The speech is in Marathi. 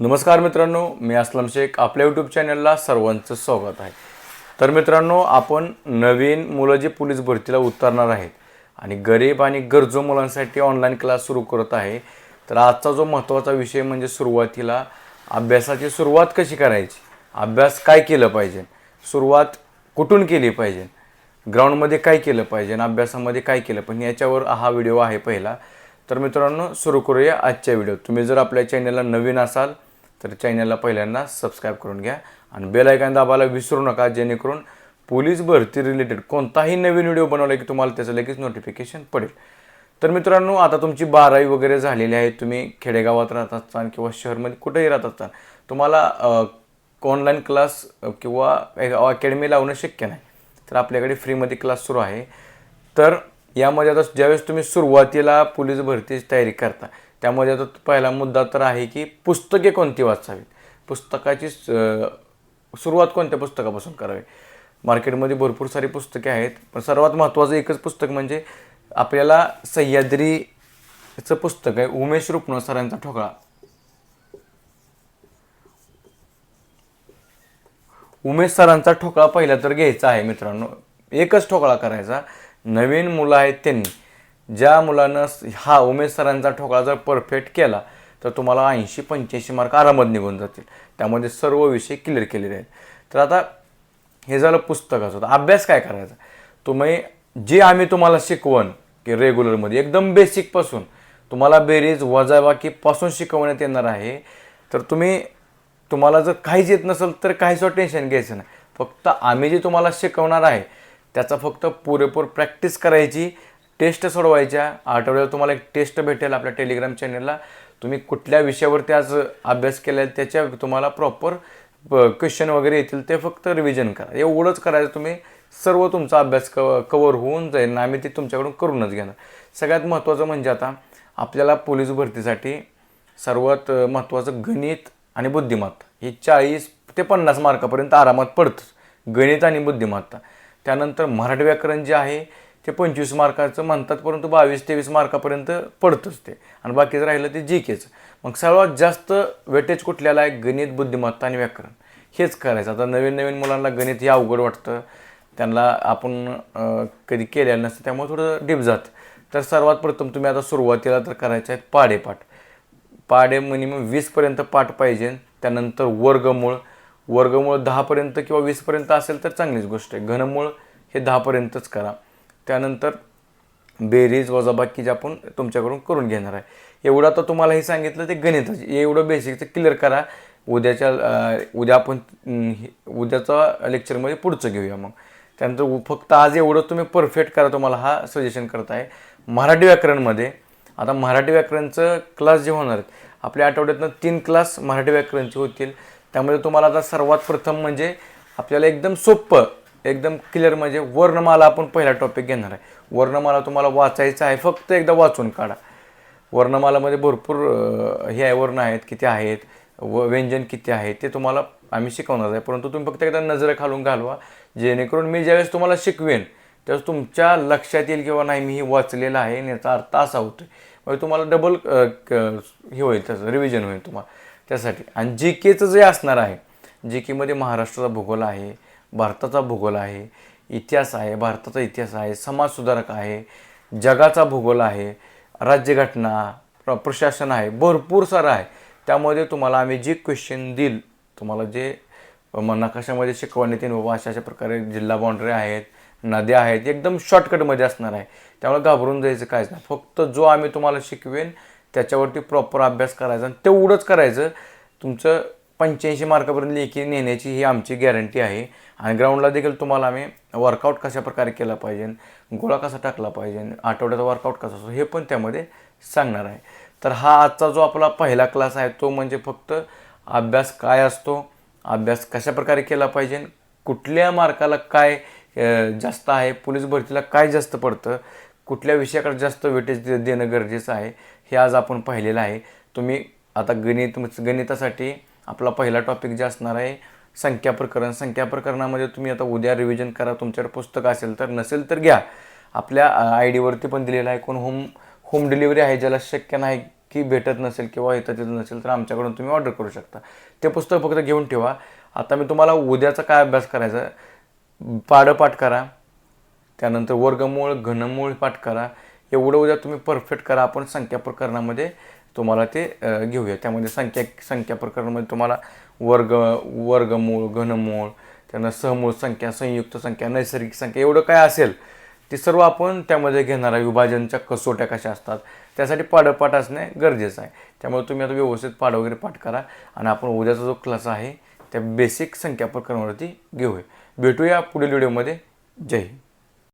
नमस्कार मित्रांनो मी असलम शेख. आपल्या यूट्यूब चॅनलला सर्वांचं स्वागत आहे. तर मित्रांनो आपण नवीन मुलं जी पोलीस भरतीला उतरणार आहेत आणि गरीब आणि गरजू मुलांसाठी ऑनलाईन क्लास सुरू करत आहे. तर आजचा जो महत्त्वाचा विषय म्हणजे सुरुवातीला अभ्यासाची सुरुवात कशी करायची? अभ्यास काय केलं पाहिजे? सुरुवात कुठून केली पाहिजे? ग्राउंडमध्ये काय केलं पाहिजे? आणि अभ्यासामध्ये काय केलं? पण याच्यावर हा व्हिडिओ आहे पहिला. तर मित्रांनो सुरू करूया आजच्या व्हिडिओ तुम्ही जर आपल्या चॅनलला नवीन असाल तर चॅनलला पहिल्यांदा सबस्क्राईब करून घ्या आणि बेल आयकॉन दाबायला विसरू नका जेणेकरून पोलीस भरती रिलेटेड कोणताही नवीन व्हिडिओ बनवला की तुम्हाला त्याचं लगेच नोटिफिकेशन पडेल. तर मित्रांनो आता तुमची बारावी वगैरे झालेली आहे तुम्ही खेडेगावात राहत असताना किंवा शहरमध्ये कुठेही राहत असताना तुम्हाला ऑनलाईन क्लास किंवा अकॅडमी लावणं शक्य नाही. तर आपल्याकडे फ्रीमध्ये क्लास सुरू आहे. तर यामध्ये आता ज्यावेळेस तुम्ही सुरुवातीला पोलीस भरतीची तयारी करता त्यामध्ये आता पहिला मुद्दा तर आहे की पुस्तके कोणती वाचावीत पुस्तकाची सुरुवात कोणत्या पुस्तकापासून करावी? मार्केटमध्ये भरपूर सारी पुस्तके आहेत पण सर्वात महत्त्वाचं एकच पुस्तक म्हणजे आपल्याला सह्याद्रीचं पुस्तक आहे उमेश रुपण सरांचा ठोकळा. उमेश सरांचा ठोकळा पहिला तर घ्यायचा आहे मित्रांनो. एकच ठोकळा करायचा. नवीन मुलं आहेत त्यांनी. ज्या मुलानं हा उमेश सरांचा ठोकळा जर परफेक्ट केला तर तुम्हाला ऐंशी पंच्याऐंशी मार्क आरामात निघून जातील. त्यामध्ये सर्व विषय क्लिअर केलेले आहेत. तर आता हे झालं पुस्तकाचं. होतं अभ्यास काय करायचा? तुम्ही जे आम्ही तुम्हाला शिकवण की रेग्युलरमध्ये एकदम बेसिकपासून तुम्हाला बेरीज वजाबाकीपासून शिकवण्यात येणार आहे. तर तुम्ही तुम्हाला जर काहीच येत नसेल तर काहीच टेन्शन घ्यायचं नाही. फक्त आम्ही जे तुम्हाला शिकवणार आहे त्याचा फक्त पुरेपूर प्रॅक्टिस करायची टेस्ट सोडवायच्या. आठवड्याला तुम्हाला एक टेस्ट भेटेल आपल्या टेलिग्राम चॅनलला तुम्ही कुठल्या विषयावरती आज अभ्यास केला आहे त्याच्या तुम्हाला प्रॉपर क्वेश्चन वगैरे येतील ते फक्त रिव्हिजन करा. एवढंच करायचं तुम्ही सर्व तुमचा अभ्यास कव कवर होऊन जाईल ना आम्ही ते तुमच्याकडून करूनच घेणार. सगळ्यात महत्त्वाचं म्हणजे आता आपल्याला पोलीस भरतीसाठी सर्वात महत्त्वाचं गणित आणि बुद्धिमत्ता. ही चाळीस ते पन्नास मार्कापर्यंत आरामात पडतं. गणित आणि बुद्धिमत्ता. त्यानंतर मराठी व्याकरण जे आहे ते पंचवीस मार्काचं म्हणतात परंतु बावीस तेवीस मार्कापर्यंत पडतंच ते. आणि बाकीचं राहिलं ते जी केचं. मग सर्वात जास्त वेटेज कुठल्याला आहे? गणित बुद्धिमत्ता आणि व्याकरण. हेच करायचं. आता नवीन नवीन मुलांना गणित हे अवघड वाटतं. त्यांना आपण कधी केलेलं नसतं त्यामुळे थोडं डीप जात. तर सर्वात प्रथम तुम्ही आता सुरुवातीला तर करायचे आहेत पाडेपाठ. पाडे मिनिमम वीसपर्यंत पाठ पाहिजे. त्यानंतर वर्गमूळ. वर्गमूळ दहापर्यंत किंवा वीसपर्यंत असेल तर चांगलीच गोष्ट आहे. घनमूळ हे दहापर्यंतच करा. त्यानंतर बेरीज वजाबाकी जे आपण तुमच्याकडून करून घेणार आहे. एवढं आता तुम्हाला हे सांगितलं ते गणिताचे. एवढं बेसिकचं क्लिअर करा. उद्याच्या उद्या आपण हे- उद्याचा लेक्चरमध्ये पुढचं घेऊया मग. त्यानंतर फक्त आज एवढं तुम्ही परफेक्ट करा तुम्हाला हा सजेशन करत आहे मराठी व्याकरणमध्ये आता मराठी व्याकरणचं क्लास जे होणार आहेत आपल्या आठवड्यातनं तीन क्लास मराठी व्याकरणचे होतील. त्यामध्ये तुम्हाला आता सर्वात प्रथम म्हणजे आपल्याला एकदम सोपं एकदम क्लिअर म्हणजे वर्णमाला आपण पहिला टॉपिक घेणार आहे. वर्णमाला तुम्हाला वाचायचं आहे फक्त एकदा वाचून काढा. वर्णमालामध्ये भरपूर हे आहे वर्ण आहेत किती आहेत व व्यंजन किती आहेत ते तुम्हाला आम्ही शिकवणार आहे. परंतु तुम्ही फक्त एकदा नजर खालून घालवा. जेणेकरून मी ज्यावेळेस तुम्हाला शिकवेन त्यावेळेस तुमच्या लक्षात येईल किंवा नाही मी हे वाचलेलं आहे याचा अर्थ असा होतो म्हणजे तुम्हाला डबल हे होईल त्याचं रिव्हिजन होईल तुम्हाला त्यासाठी. आणि जी केचं जे असणार आहे जी केमध्ये महाराष्ट्राचा भूगोल आहे भारताचा भूगोल आहे इतिहास आहे भारताचा इतिहास आहे समाजसुधारक आहे जगाचा भूगोल आहे राज्यघटना प्र प्रशासन आहे भरपूर सारं आहे. त्यामध्ये तुम्हाला आम्ही जे क्वेश्चन देईल तुम्हाला जे नकाशामध्ये शिकवण येतील बाबा अशा अशा प्रकारे जिल्हा बाउंड्री आहेत नद्या आहेत एकदम शॉर्टकटमध्ये असणार आहे. त्यामुळे घाबरून जायचं काहीच नाही. फक्त जो आम्ही तुम्हाला शिकवेन त्याच्यावरती प्रॉपर अभ्यास करायचा आणि तेवढंच करायचं. तुमचं पंच्याऐंशी मार्कापर्यंत लेखी नेण्याची ही आमची गॅरंटी आहे. आणि ग्राउंडला देखील तुम्हाला आम्ही वर्कआउट कशा प्रकारे केला पाहिजे गोळा कसा टाकला पाहिजे आठवड्याचा वर्कआउट कसा असतो हे पण त्यामध्ये सांगणार आहे. तर हा आजचा जो आपला पहिला क्लास आहे तो म्हणजे फक्त अभ्यास काय असतो अभ्यास कशा प्रकारे केला पाहिजे कुठल्या मार्काला काय जास्त आहे पोलीस भरतीला काय जास्त पडतं कुठल्या विषयाकडे जास्त वेटेज दे देणं गरजेचं आहे हे आज आपण पाहिलेलं आहे. तुम्ही आता गणित गणितासाठी आपला पहिला टॉपिक जे असणार आहे संख्या प्रकरण. संख्या प्रकरणामध्ये तुम्ही आता उद्या रिव्हिजन करा तुमच्याकडे पुस्तक असेल तर नसेल तर घ्या. आपल्या आय डीवरती पण दिलेलं आहे कोण होम होम डिलिव्हरी आहे ज्याला शक्य नाही की भेटत नसेल किंवा येतं तिथं नसेल तर आमच्याकडून तुम्ही ऑर्डर करू शकता. ते पुस्तक फक्त घेऊन ठेवा. आता मी तुम्हाला उद्याचा काय अभ्यास करायचा पाडपाठ पाठ करा. त्यानंतर वर्गमूळ घनमूळ पाठ करा. एवढं उद्या तुम्ही परफेक्ट करा. आपण संख्या प्रकरणामध्ये तुम्हाला ते घेऊया. त्यामध्ये संख्या संख्या प्रकरणामध्ये तुम्हाला वर्ग वर्गमूळ घनमूळ त्यांना सहमूळ संख्या संयुक्त संख्या नैसर्गिक संख्या एवढं काय असेल ते सर्व आपण त्यामध्ये घेणार आहे. विभाजनच्या कसोट्या कशा असतात त्यासाठी पाडपाठ असणे गरजेचं आहे. त्यामुळे तुम्ही आता व्यवस्थित पाठ वगैरे पाठ करा आणि आपण उद्याचा जो क्लास आहे त्या बेसिक संख्या प्रकरणावरती घेऊया. भेटूया पुढील व्हिडिओमध्ये जय हिंद.